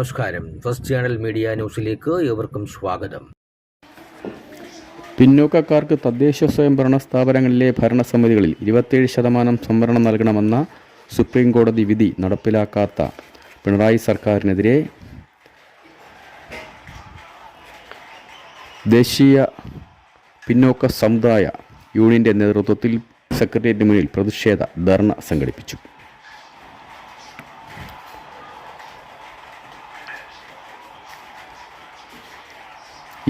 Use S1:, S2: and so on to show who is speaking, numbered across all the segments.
S1: നമസ്കാരം. First channel media ന്യൂസിലേക്ക് ഏവർക്കും സ്വാഗതം.
S2: പിന്നോക്കക്കാർക്ക് തദ്ദേശ സ്വയംഭരണ സ്ഥാപനങ്ങളിലെ ഭരണസമിതികളിൽ ഇരുപത്തേഴ് ശതമാനം സംവരണം നൽകണമെന്ന സുപ്രീം കോടതി വിധി നടപ്പിലാക്കാത്ത പിണറായി സർക്കാരിനെതിരെ ദേശീയ പിന്നോക്ക സമുദായ യൂണിയന്റെ നേതൃത്വത്തിൽ സെക്രട്ടേറിയറ്റിന് മുന്നിൽ പ്രതിഷേധ ധർണ സംഘടിപ്പിച്ചു.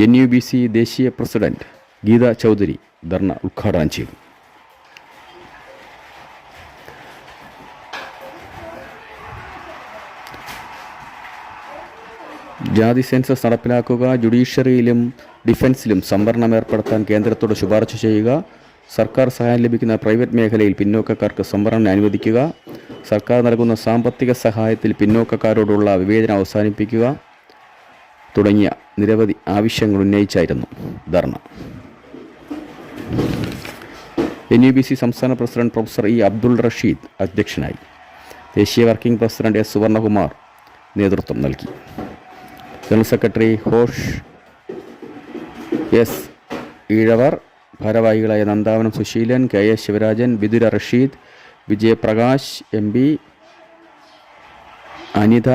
S2: എൻ യു ബി സി ദേശീയ പ്രസിഡന്റ് ഗീത ചൗധരി ധർണ ഉദ്ഘാടനം ചെയ്തു. ജാതി സെൻസസ് നടപ്പിലാക്കുക ജുഡീഷ്യറിയിലും ഡിഫൻസിലും സംവരണം ഏർപ്പെടുത്താൻ കേന്ദ്രത്തോട് ശുപാർശ ചെയ്യുക സർക്കാർ സഹായം ലഭിക്കുന്ന പ്രൈവറ്റ് മേഖലയിൽ പിന്നോക്കക്കാർക്ക് സംവരണം അനുവദിക്കുക സർക്കാർ നൽകുന്ന സാമ്പത്തിക സഹായത്തിൽ പിന്നോക്കക്കാരോടുള്ള വിവേചനം അവസാനിപ്പിക്കുക തുടങ്ങിയ നിരവധി ആവശ്യങ്ങൾ ഉന്നയിച്ചായിരുന്നു dharna. N U B C സംസ്ഥാന president professor E Abdul Rasheed അധ്യക്ഷനായി. ദേശീയ വർക്കിംഗ് പ്രസിഡന്റ് എസ് സുവർണകുമാർ നേതൃത്വം നൽകി. ജനറൽ സെക്രട്ടറി ഹോഷ് എസ് ഈഴവർ ഭാരവാഹികളായ Nandavanam Susheelan K S Sivarajan Bidura Rasheed Vijayaprakash M P Anitha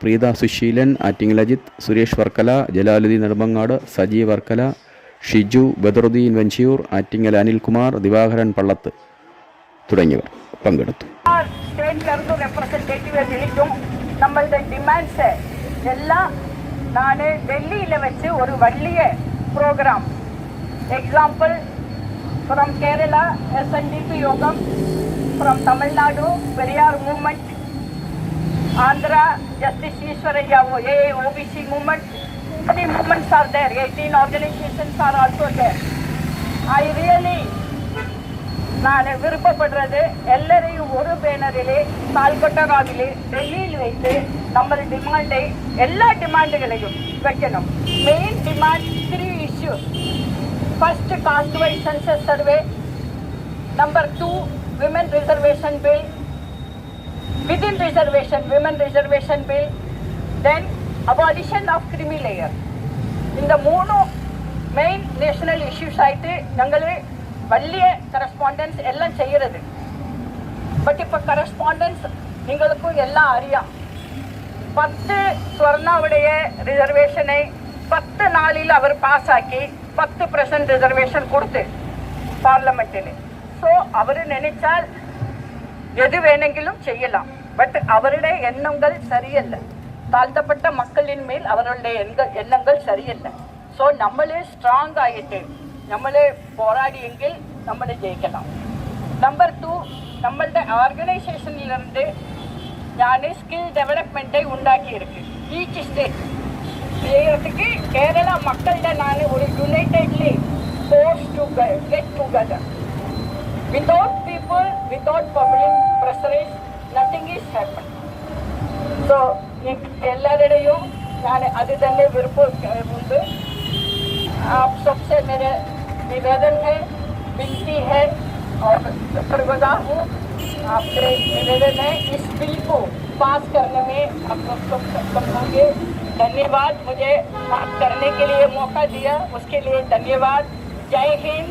S2: Preetha Susheelan Attingal Ajith Suresh Varkala Jalaluddin Nedumangad Sajeev Varkala Shiju Badaruddin Vanchiyoor Attingal Anilkumar Divakaran Pallath തുടങ്ങിയവർ പങ്കെടുത്തു.
S3: നമ്മളുടെ demands എല്ലാം വെച്ച് ഒരു വലിയ programme example from Kerala S N D P യോഗം from Andhra, Justice Ishwaraya, AA, OBC movement, many movements are there, 18 organizations are also there. I really நான் விருப்பப்படுறது எல்லாரையும் ஒரு பேனரிலே தால்கொட்டகாவிலே டெல்லியில் வைத்து நமது டிமாண்டை எல்லா டிமாண்டுகளையும் வைக்கணும் main demand three issue first caste wise census survey number two women reservation bill within reservation, women reservation bill, then abolition of creamy layer. இந்த மூணு மெயின் நேஷனல் இஷ்யூஸ் ஆயிட்டு ഞങ്ങൾ വലിയ കറസ്പോണ്ടൻസ് എല്ലാം ചെയ്യരുത് ബട്ട് ഇപ്പൊ കറസ്പോണ്ടൻസ് നിങ്ങൾക്കും എല്ലാം അറിയാം പത്ത് സ്വർണ്ണ റിസർവേഷനെ പത്ത് നാളിൽ അവർ പാസ്സാക്കി പത്ത് പെർസെന്റ് റിസർവേഷൻ കൊടുത്ത് പാർലമെന്റിൽ സോ അവർ നനച്ചാൽ எது வேணுங்கிலும் செய்யலாம் பட் அவருடைய எண்ணங்கள் சரியல்ல. தாழ்த்தப்பட்ட மக்களின் மேல் அவருடைய எண்கள் எண்ணங்கள் சரியல்ல. ஸோ நம்மளே ஸ்ட்ராங் ஆகிட்டு நம்மளே போராடியெங்கில் நம்மளை ஜெயிக்கலாம். நம்பர் டூ நம்மளுடைய ஆர்கனைசேஷன்லேருந்து ഞാൻ സ്കിൽ ഡെവലപ്മെൻറ്റ് ഉണ്ടാക്കിയിരിക്കും ഈച്ച് സ്റ്റേറ്റ് ചെയ്യത്തിക്ക് കേരള മക്കളുടെ നാണ് ഒരു unitedly force to get together without people without public പ്രസറേജ് nothing is happen. So, എല്ലാവരുടെയും ഞാൻ അത് തന്നെ വിരുപ്പുണ്ട് आप सबसे मेरे निवेदन है विनती है और शुक्रगुजार हूँ आपसे निवेदन है इस बिल को पास करने में आप लोग सब सक्षम होंगे धन्यवाद मुझे बात करने के लिए मौका दिया उसके लिए धन्यवाद जय हिंद